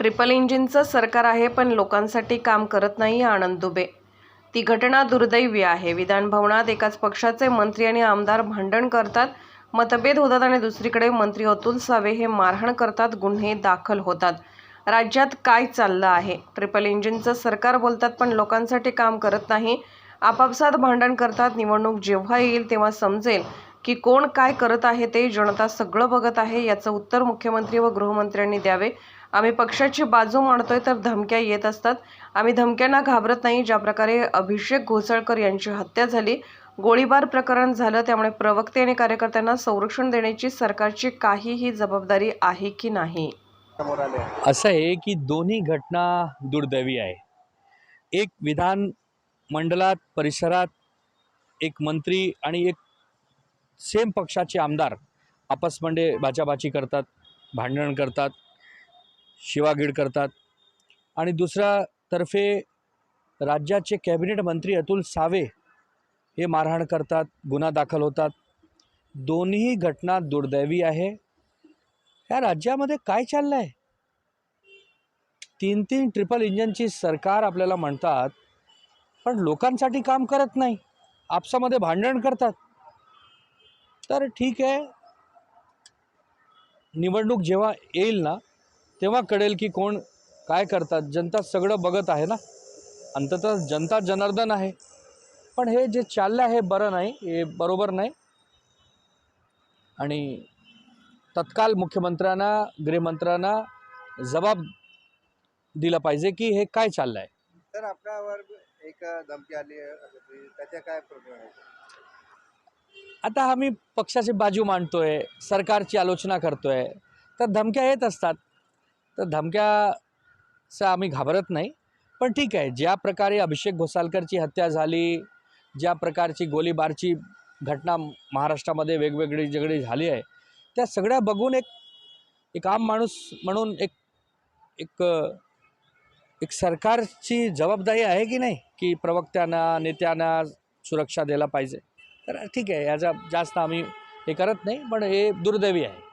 Triple इंजिनचं सरकार आहे पण लोकांसाठी काम करत नाही आनंद दुबे. ती घटना दुर्दैवी आहे. विधानभवनात एकाच पक्षाचे मंत्री आणि आमदार भांडण करतात. मतभेद होतात आणि दुसरीकडे मंत्री अतुल सावे हे मारहाण करतात गुन्हे दाखल होतात. राज्यात काय चाललं आहे? ट्रिपल इंजिनचं सरकार बोलतात पण लोकांसाठी काम करत नाही. आपापसात भांडण करतात. निवडणूक जेव्हा येईल तेव्हा समजेल की कोण काय करत आहे ते जनता सगळं बघत आहे याचं उत्तर मुख्यमंत्री व गृहमंत्र्यांनी द्यावे. आम्ही पक्षाची बाजू मांडतोय तर धमक्या येत असतात. आम्ही धमक्यांना घाबरत नाही ज्या प्रकारे अभिषेक घोसळकर यांची हत्या झाली. गोळीबार प्रकरण झालं त्यामुळे प्रवक्ते आणि कार्यकर्त्यांना संरक्षण देण्याची सरकारची काहीही जबाबदारी आहे की नाही? असं आहे की दोन्ही घटना दुर्दैवी आहे. एक विधान मंडळात परिसरात एक मंत्री आणि एक सेम पक्षाचे आमदार आपसमंडे बाचाबाची करतात भांडण करतात. शिवागीड करतात. आणि दुसऱ्या तर्फे राज्याचे कॅबिनेट मंत्री अतुल सावे हे मारहाण करतात गुन्हा दाखल होतात. दोन्ही घटना दुर्दैवी आहे. ह्या राज्यामध्ये काय चाललं आहे तीन तीन ट्रिपल इंजनची सरकार आपल्याला म्हणतात पण लोकांसाठी काम करत नाही. आपसामध्ये भांडण करतात. तर ठीक आहे. निवडणूक जेव्हा येईल ना तेव्हा कळेल की कोण काय करतात. जनता सगळं बघत आहे ना? अंततः जनता जनार्दन आहे. पण हे जे चाललं आहे बरं नाही हे बरोबर नाही. आणि तत्काल मुख्यमंत्र्यांना गृहमंत्र्यांना जबाब दिला पाहिजे की हे काय चाललं आहे तर आपल्यावर एक धमकी आली. त्याच्या काय आता आम्ही पक्षाची बाजू मांडतोय सरकारची आलोचना करतोय. तर धमक्या येत असतात. तर धमक्याचं आम्ही घाबरत नाही. पण ठीक आहे ज्या प्रकारे अभिषेक घोसालकरची हत्या झाली ज्या प्रकारची गोळीबारची घटना महाराष्ट्रामध्ये वेगवेगळी जगडी झाली आहे त्या सगळ्या बघून एक एक आम माणूस म्हणून एक एक एक सरकारची जबाबदारी आहे की नाही की प्रवक्त्यांना नेत्यांना सुरक्षा द्यायला पाहिजे. तर ठीक आहे याचा जास्त आम्ही हे करत नाही पण हे दुर्दैवी आहे.